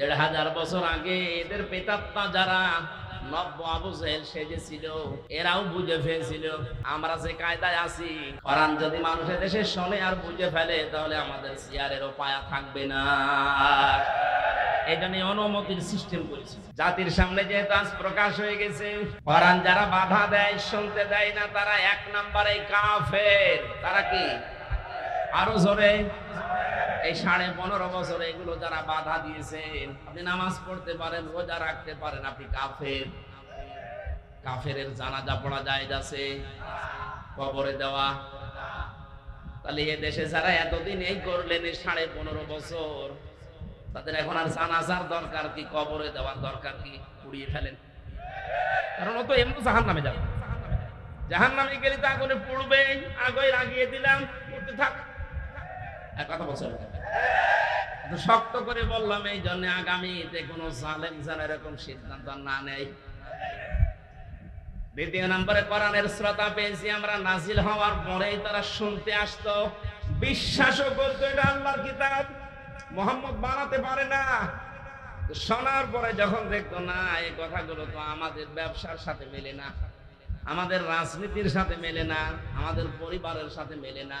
দেড় হাজার বছর আগে এদের পেতাত্মা যারা এরাও বুঝে ফেলছিল, আমরা যে কায়দায় আছি যদি মানুষের দেশে শোনে আর বুঝে ফেলে আমাদের অনুমতির করেছি। জাতির সামনে যেহেতু আজ প্রকাশ হয়ে গেছে, কোরআন যারা বাধা দেয়, শুনতে দেয় না, তারা এক নম্বরে কাফের। তারা কি? আরও জোরে। এই সাড়ে পনেরো বছর এগুলো যারা বাধা দিয়েছেন আপনি নামাজ পড়তে পারেন, রোজা রাখতে পারেন, আপনি কাফের। কাফের জানাজা পড়া যায় আছে, কবরে দেওয়া। তাহলে এ দেশে যারা এতদিন এই করলেন সাড়ে পনেরো বছর, তাদের এখন আর জানাজার দরকার কি, কবরে দেওয়ার দরকার কি, পুড়িয়ে ফেলেন। কারণ ও তো এমনি জাহান নামে যাবে। জাহান নামে গেলে তো আগুনে পুড়বে আগে লাগিয়ে দিলাম, পুড়তে থাক। শক্ত করে বললাম, এই জন্য আগামীতে কোনো জালেম যেন এরকম সিদ্ধান্ত না নেয়। দ্বিতীয় নম্বরে কোরআনের শ্রোতা পেয়েছি, আমরা নাজিল হওয়ার পরেই তারা শুনতে আসতো। বিশ্বাসও করতো এটা আল্লাহর কিতাব। মোহাম্মদ বানাতে পারে না। শোনার পরে যখন দেখতো, না, এই কথাগুলো তো আমাদের ব্যবসার সাথে মেলে না, আমাদের রাজনীতির সাথে মেলে না, আমাদের পরিবারের সাথে মেলে না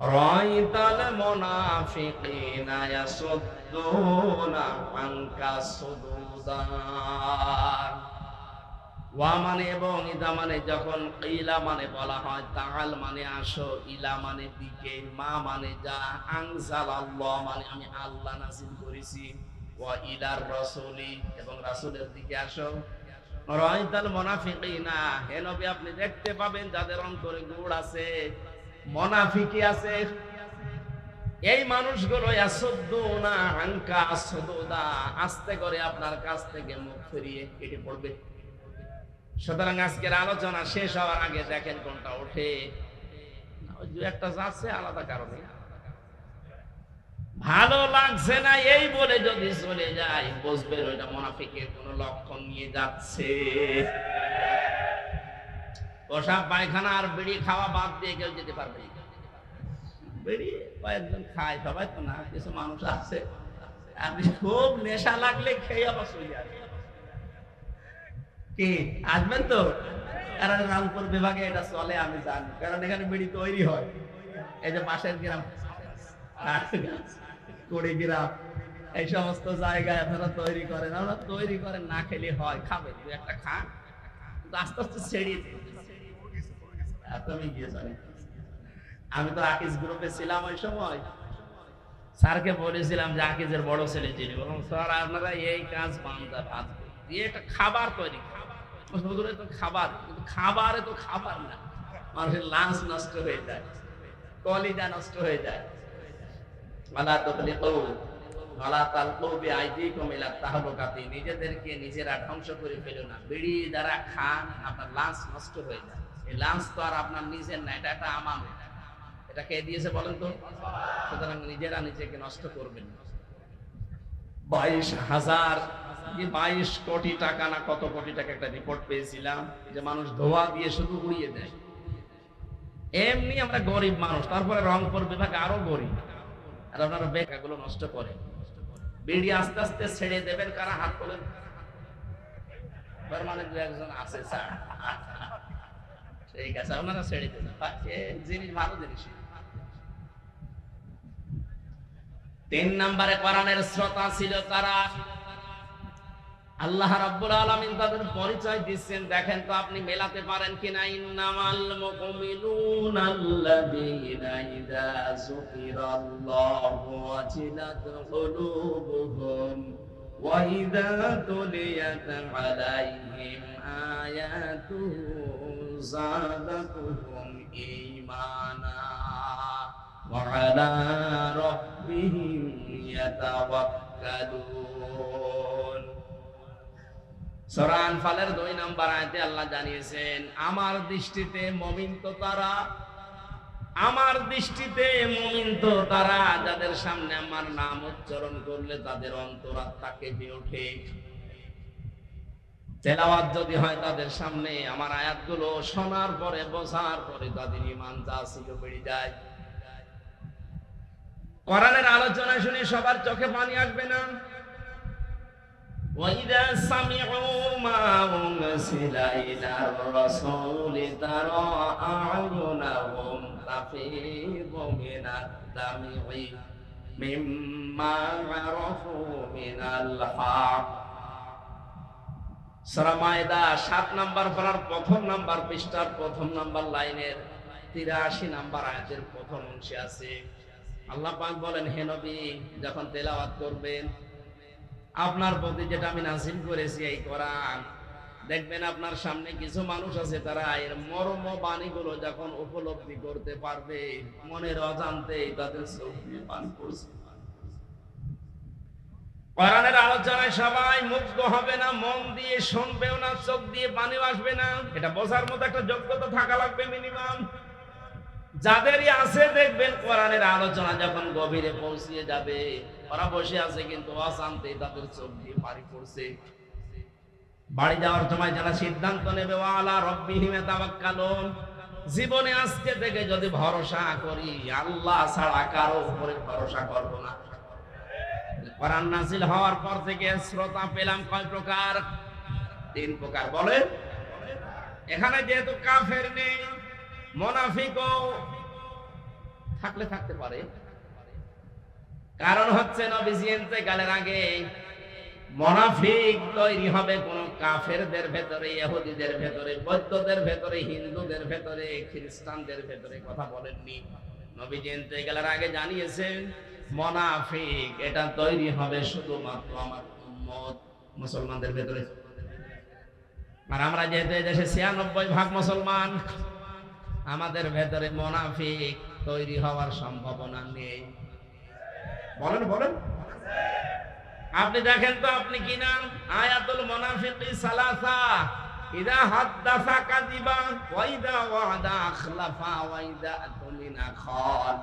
رأيت المنافقين يصدون عنك صدودا ওয়া মানে এবং ইদা মানে যখন ইলা মানে বলা হয় তাল মানে আসো ইলা মানে দিকে মা মানে যা আংসাল আল্লাহ মানে আমি আল্লাহ নাজিল করেছি ওয়া ইলার রসুলি এবং রাসূলের দিকে আসো রাইতাল মুনাফিকিনা হে নবী আপনি দেখতে পাবেন যাদের অন্তরে গুড় আছে মনাফিকি আছে। এই মানুষগুলো আস্তে করে আপনার কাছ থেকে মুখ ফিরিয়ে কেটে পড়বে। সুতরাং আজকের আলোচনা শেষ হওয়ার আগে দেখেন কোনটা ওঠে। একটা যাচ্ছে, আলাদা কারণে। ভালো লাগছে না, এই বলে যদি চলে যায়, বুঝবেন ওইটা মোনাফিকের কোন লক্ষণ নিয়ে যাচ্ছে। পোশাক, পায়খানা আর বিড়ি খাওয়া বাদ দিয়ে কেউ যেতে পারবে বিড়ি কয়েকজন খায় সবাই তো না, কিছু মানুষ আছে। আপনি খুব নেশা লাগলে খেয়ে আবার চলে কি, আসবেন তো? কারণ রামপুর বিভাগে এটা চলে, আমি জানি। কারণ এখানে বিড়ি তৈরি হয়। এই যে পাশের গ্রাম, কুড়ি গ্রাম, এই সমস্ত জায়গায় আপনারা তৈরি করেন। আমরা তৈরি করেন, না খেলে হয়, খাবেন, দু একটা খান। আস্তে আস্তে ছেড়িয়ে আমি তো আকিজ গ্রুপে ছিলাম ওই সময়। স্যারকে বলেছিলাম যে আকিজের বড় ছেলে যিনি বললাম, স্যার, আপনারা এই কাজ বান্দা ভাত দিয়ে একটা খাবার তৈরি হুজুরে তো খাবার। কিন্তু খাবারে তো খাবার না। মানুষের লাঞ্চ নষ্ট হয়ে যায়। কলিজা নষ্ট হয়ে যায়। আলা তালকু বিআইদিকুম ইলা তাহলুকাতি। নিজেদেরকে নিজেরা ধ্বংস করে ফেলো না। বিড়ি যারা খান, আপনার লাঞ্চ নষ্ট হয়ে যায়। লাঞ্চ তো আর আপনার নিজের না, এটা একটা এটা কে দিয়েছে বলেন তো? সুতরাং নিজেরা নিজেকে নষ্ট করবেন বাইশ হাজার বাইশ কোটি টাকা না কত কোটি টাকা একটা রিপোর্ট পেয়েছিলাম, যে মানুষ ধোয়া দিয়ে শুধু উড়িয়ে দেয়। এমনি আমরা গরিব মানুষ, তারপরে রংপুর বিভাগ আরও গরিব। আর আপনারা বেকাগুলো নষ্ট করে বিড়ি আস্তে আস্তে ছেড়ে দেবেন, কারা হাত তোলেন? মানে দু একজন আছে, স্যার। ঠিক আছে আপনারা ছেড়ে জিনিস ভালো জিনিস তিন নম্বরে কোরআনের শ্রোতা ছিল তারা আল্লাহ তাদের পরিচয় দিচ্ছেন দেখেন তো আপনি মেলাতে পারেন কিনা ইন্নামাল আল্লাযীনা ইযা যুকিরাল্লাহু ওয়াজিলাত কুলুবুহুম ওয়া ইযা তুলিয়াত আলাইহিম আয়াতুহু যাদাতুহুম ঈমানা ওয়া আলা রাব্বিহিম ইয়াতাওয়াক্কালুন সরান ফালের দুই নাম্বার আয়তে আল্লাহ জানিয়েছেন, আমার দৃষ্টিতে মমিন তো তারা, আমার দৃষ্টিতে মমিন তো তারা, যাদের সামনে আমার নাম উচ্চারণ করলে তাদের অন্তরাত্মা কেঁপে ওঠে। তেলাওয়াত যদি হয় তাদের সামনে আমার আয়াতগুলো শোনার পরে বসার পরে তাদের ইমান যা ছিল বেড়ে যায় কোরআনের আলোচনা শুনে সবার চোখে পানি আসবে না وإذا سمعوا ما أنزل إلى الرسول ترى أعينهم تفيض من الدمع مما عرفوا من الحق সূরা মায়দা 7 নাম্বার প্রথম নাম্বার পৃষ্ঠার প্রথম নাম্বার লাইনের 83 নাম্বার আয়াতের প্রথম অংশে আছে। আল্লাহ পাক বলেন, হে নবী, যখন তেলাওয়াত করবেন, আপনার প্রতি যেটা আমি নাসিল করেছি এই কোরআন, দেখবেন আপনার সামনে কিছু মানুষ আছে তারা এর মর্ম বাণীগুলো যখন উপলব্ধি করতে পারবে, মনের অজান্তে তাদের চোখ পান করছে। কোরআনের আলোচনায় সবাই, মুগ্ধ হবে না, মন দিয়ে শুনবেও না, চোখ দিয়ে পানি আসবে না। এটা বোঝার মতো একটা যোগ্যতা থাকা লাগবে মিনিমাম যাদেরই আছে দেখবেন কোরআনের আলোচনা যখন গভীরে পৌঁছিয়ে যাবে। ওরা বসে আছে কিন্তু অশান্তি তাদের চোখ দিয়ে পানি পড়ছে। বাড়ি যাওয়ার সময় যারা সিদ্ধান্ত নেবে, ওয়ালা রব্বিহিমে তাওয়াক্কালুন জীবনে আজকে থেকে যদি ভরসা করি, আল্লাহ ছাড়া কারও উপরে ভরসা করব না। কোরআন নাজিল হওয়ার পর থেকে শ্রোতা পেলাম কয় প্রকার? তিন প্রকার। বলে এখানে যেহেতু কাফের নেই থাকলে থাকতে পারে। কারণ হচ্ছে নবীজি আগে মোনাফিক তৈরি হবে কোন কাফেরদের ভেতরে, ইহুদিদের ভেতরে, বৌদ্ধদের ভেতরে, হিন্দুদের ভেতরে, খ্রিস্টানদের ভেতরে, কথা বলেননি। নবীজি গেলের আগে জানিয়েছেন মোনাফিক, এটা তৈরি হবে শুধুমাত্র আমার উম্মত মুসলমানদের ভেতরে। আর আমরা যেহেতু দেশে ছিয়ানব্বই ভাগ মুসলমান, আমাদের ভেতরে মোনাফিক তৈরি হওয়ার সম্ভাবনা নেই। বলেন বলেন। আপনি দেখেন তো আপনি কি নাম? আয়াতুল মুনাফিকি সালাসা। ইদা হাদ্দাসা কাযিবা ওয়া ইদা ওয়াদা আখলাফা ওয়া ইদা তুমিনা খান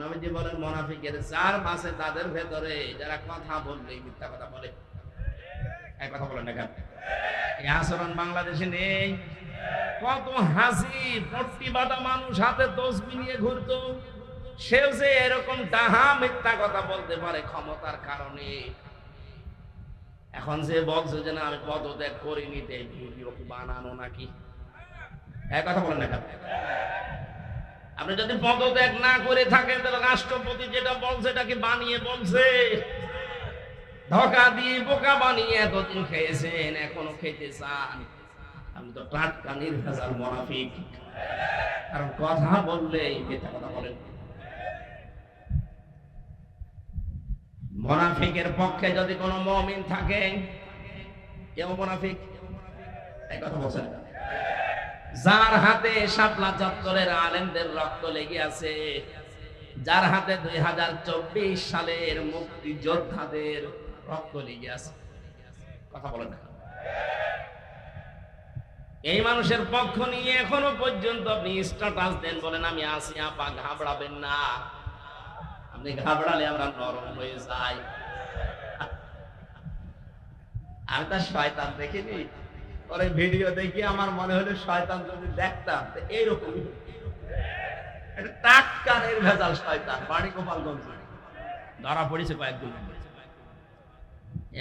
নবীজি বলেন, মুনাফিকের চার মাসে তাদের ভেতরে যারা কথা বললে মিথ্যা কথা বলে। এই কথা বলেন না এই আচরণ বাংলাদেশে নেই। কত হাসি, পট্টি বাঁধা মানুষ হাতে তসবি নিয়ে ঘুরতো। সেও যে এরকম ডাহা মিথ্যা কথা বলতে পারে ক্ষমতার কারণে। এখন যে বলছে যে না আমি পদত্যাগ করিনি ভিডিও বানানো নাকি? এক কথা বলেন না? আপনি যদি পদত্যাগ না করে থাকেন, তাহলে রাষ্ট্রপতি যেটা বলছে এটাকে বানিয়ে বলছে। ধোকা দিয়ে বোকা বানিয়ে এতদিন খেয়েছেন, এখনও খেতে চান। আমি তো টাটকা নির্ভেজাল মনাফিক কারণ কথা বললেই মিথ্যা কথা বলেন মোনাফিকের পক্ষে যদি কোনো মমিন থাকে, কেউ মোনাফিক? এই কথা বলছেন যার হাতে শাপলা চত্বরের আলেমদের রক্ত লেগে আছে, যার হাতে দুই হাজার চব্বিশ সালের মুক্তি যোদ্ধাদের রক্ত লেগে আছে। কথা বলেন এই মানুষের পক্ষ নিয়ে এখনও পর্যন্ত আপনি স্ট্যাটাস দেন বলেন, আমি আসি আপা, ঘাবড়াবেন না। আপনি ঘাবড়ালে আমরা নরম হয়ে যাই। আমি তার শয়তান দেখিনি। পরে ভিডিও দেখি আমার মনে হলো শয়তান যদি দেখতাম হতো। একটা শয়তান, বাড়ি গোপালগঞ্জ ধরা পড়েছে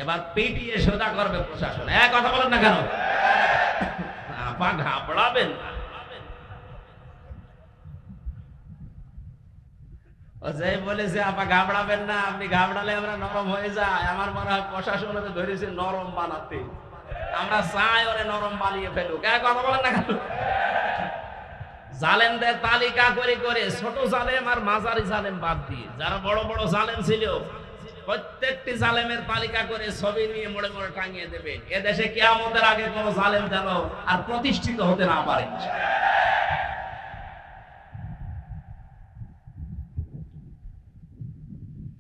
এবার পিটিয়ে সোজা করবে প্রশাসন। এক কথা বলেন না কেন? আপা ঘাবড়াবেন। যে বলেছে, আপা ঘাবড়াবেন না, আপনি ঘাবড়ালে আমরা নরম হয়ে যায় আমার মনে হয় প্রশাসন ধরেছে নরম বানাতে। আমরা নরম বানিয়ে ফেলুক। কথা বলেন না জালেমদের তালিকা করে করে ছোট জালেম আর জালেম বাদ দিয়ে, যারা বড় বড় জালেম ছিল, প্রত্যেকটি জালেমের তালিকা করে ছবি নিয়ে মোড়ে মোড়ে টাঙিয়ে দেবে। এ দেশে কেয়ামতের আগে কোনো জালেম যেন আর প্রতিষ্ঠিত হতে না পারে।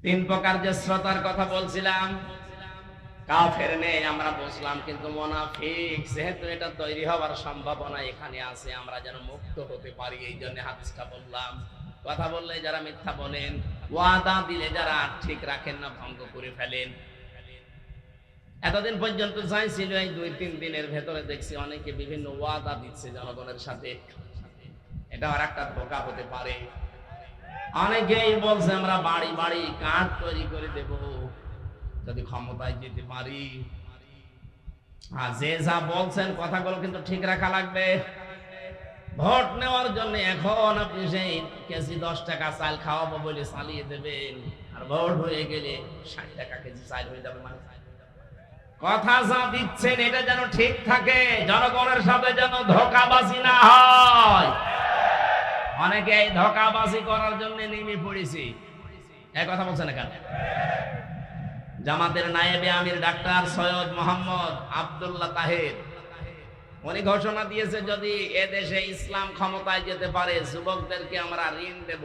তিন প্রকার যে শ্রোতার কথা বলছিলাম কাফের নেই, আমরা বুঝলাম, কিন্তু মোনাফিক, যেহেতু এটা তৈরি হওয়ার সম্ভাবনা এখানে আছে, আমরা যেন মুক্ত হতে পারি, এই জন্য হাদিসটা বললাম। কথা বললে যারা মিথ্যা বলেন, ওয়াদা দিলে যারা ঠিক রাখেন না, ভঙ্গ করে ফেলেন। এতদিন পর্যন্ত চাইছিল এই দুই তিন দিনের ভেতরে দেখছি অনেকে বিভিন্ন ওয়াদা দিচ্ছে জনগণের সাথে। এটা আর একটা ধোকা হতে পারে। অনেকেই বলছে, আমরা বাড়ি বাড়ি কাঠ তৈরি করে দেব। যদি ক্ষমতায় যেতে পারি। আর যে যা বলছেন কথাগুলো কিন্তু ঠিক রাখা লাগবে। ভোট নেওয়ার জন্য এখন আপনি সেই কেজি দশ টাকা চাল খাওয়াবো বলে চালিয়ে দেবেন। আর ভোট হয়ে গেলে ষাট টাকা কেজি চাল হয়ে যাবে মানে। কথা যা দিচ্ছেন এটা যেন ঠিক থাকে, জনগণের সাথে যেন ধোকাবাজি না হয়। অনেকে এই ধোকাবাজি করার জন্য নেমে পড়েছি। এক কথা বলছেন এখানে জামাতের নায়েবে আমির ডাক্তার সৈয়দ মোহাম্মদ আব্দুল্লাহ তাহের। উনি ঘোষণা দিয়েছে, যদি এ দেশে ইসলাম ক্ষমতায় যেতে পারে, যুবকদেরকে আমরা ঋণ দেব।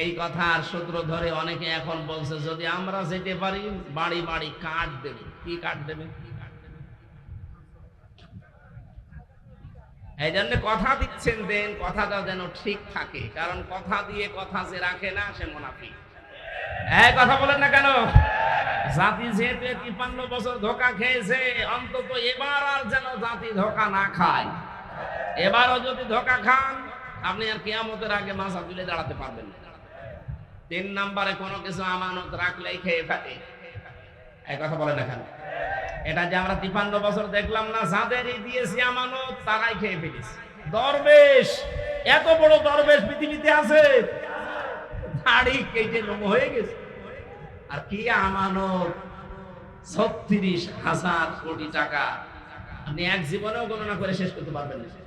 এই কথার সূত্র ধরে অনেকে এখন বলছে, যদি আমরা যেতে পারি, বাড়ি বাড়ি কাঠ দেবে। কি কাঠ দেবে? এই জন্য কথা দিচ্ছেন দেন কথাটা যেন ঠিক থাকে। কারণ কথা দিয়ে কথা যে রাখে না, সে মোনাফিক। এই কথা বলেন না কেন? জাতি যেহেতু তিপ্পান্ন বছর ধোকা খেয়েছে, অন্তত এবার আর যেন জাতি ধোকা না খায়। এবারও যদি ধোকা খান, আপনি আর কেয়ামতের আগে মাথা তুলে দাঁড়াতে পারবেন না। তিন নম্বরে কোনো কিছু আমানত রাখলেই খেয়ে ফেলে। এই কথা বলেন এখানে এটা যে আমরা তিপ্পান্ন বছর দেখলাম না, যাদেরই দিয়েছি আমানত, তারাই খেয়ে ফেলেছি। দরবেশ, এত বড় দরবেশ পৃথিবীতে আছে দাড়ি কেটে লোম হয়ে গেছে। আর কি আমানত? ছত্রিশ হাজার কোটি টাকা। আপনি এক জীবনেও গণনা করে শেষ করতে পারবেন না।